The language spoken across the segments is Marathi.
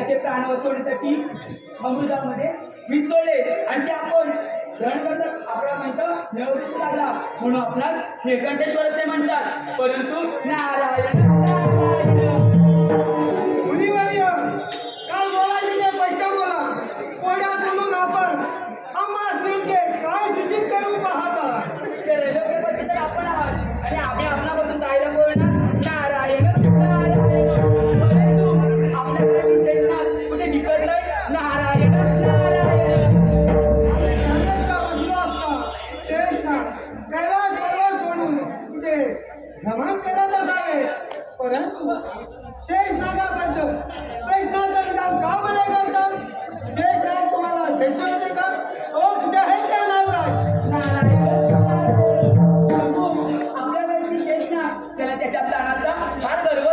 त्याचे प्राण वाचवण्यासाठी अमृतामध्ये मिसळले. आणि ते आपण ग्रहण करतात आपला म्हणतं नवदेश राजा म्हणून आपणास निळकंठेश्वर असे म्हणतात. परंतु नारायण त्याला त्याच्या स्थानाचा फार गर्व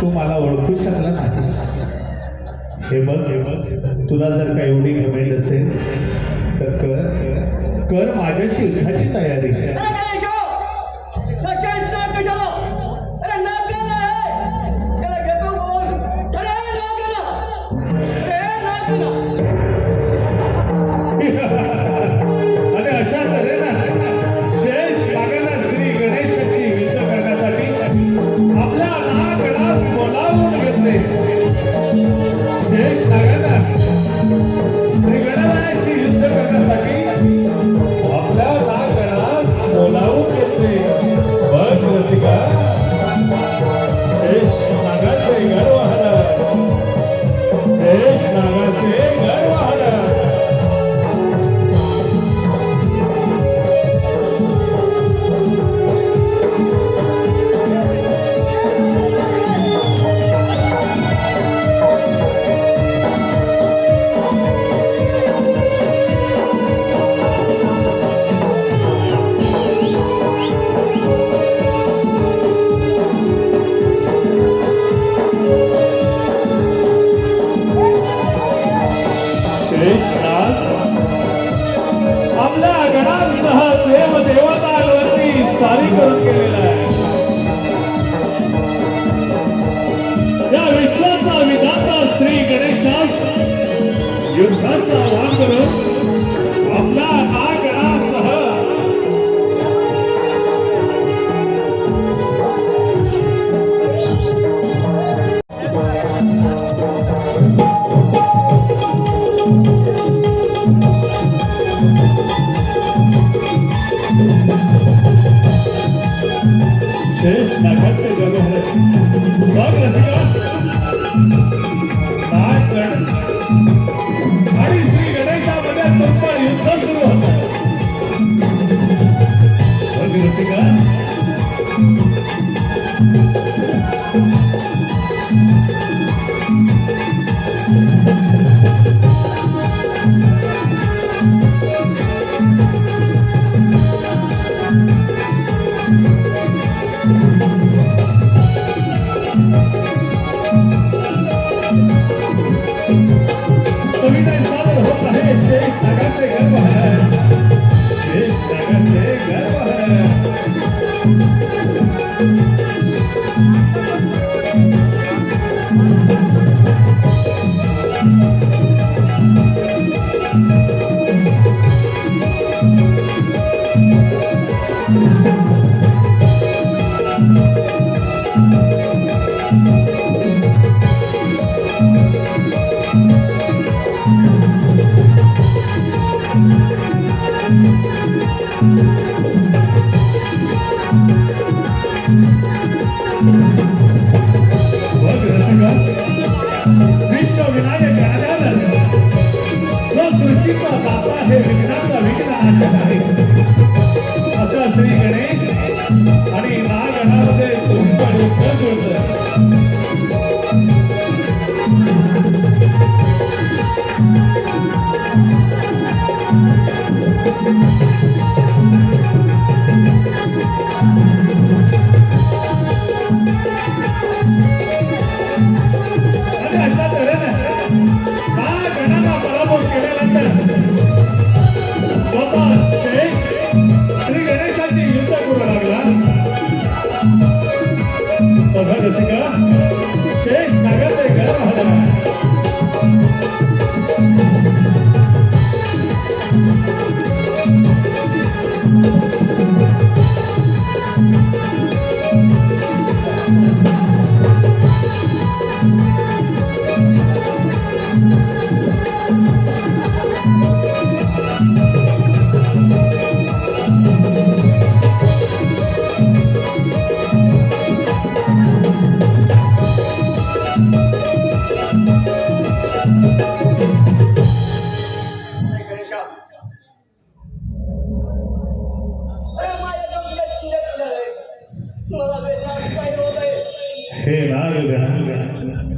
तू मला ओळखू शकलाच नाहीस. हे बघ हे बघ. तुला जर का एवढी घमेंड असेल तर कर. कर माझ्याशी युद्धाची तयारी. युद्धाचं आव्हान करून आपला नागरासह शेष नागाचे गगन बघ रसिका नाग गण बघा का शेष नागाचे गर्भ झाला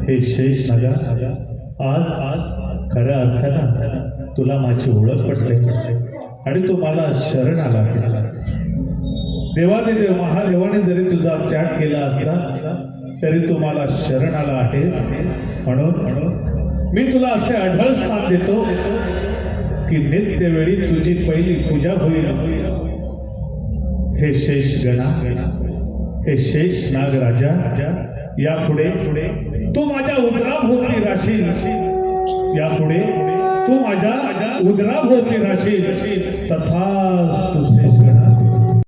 हे शेष नागा आज आज खऱ्या अर्थानं तुला माझी ओळख पडते आणि तू मला शरण आला. देवादेव महादेवाने जरी तुझा त्याग केला असला तरी तू मला शरण आला आहेस म्हणून म्हणून मी तुला असे आढळ स्थान देतो की नित्य वेळी तुझी पहिली पूजा होईल. हे शेष गणा हे शेष नागराजा यापुढे पुढे तू माझ्या उदराभोवती राशील. यापुढे तू माझ्या उदराभोवती राशील. तथाच तुझे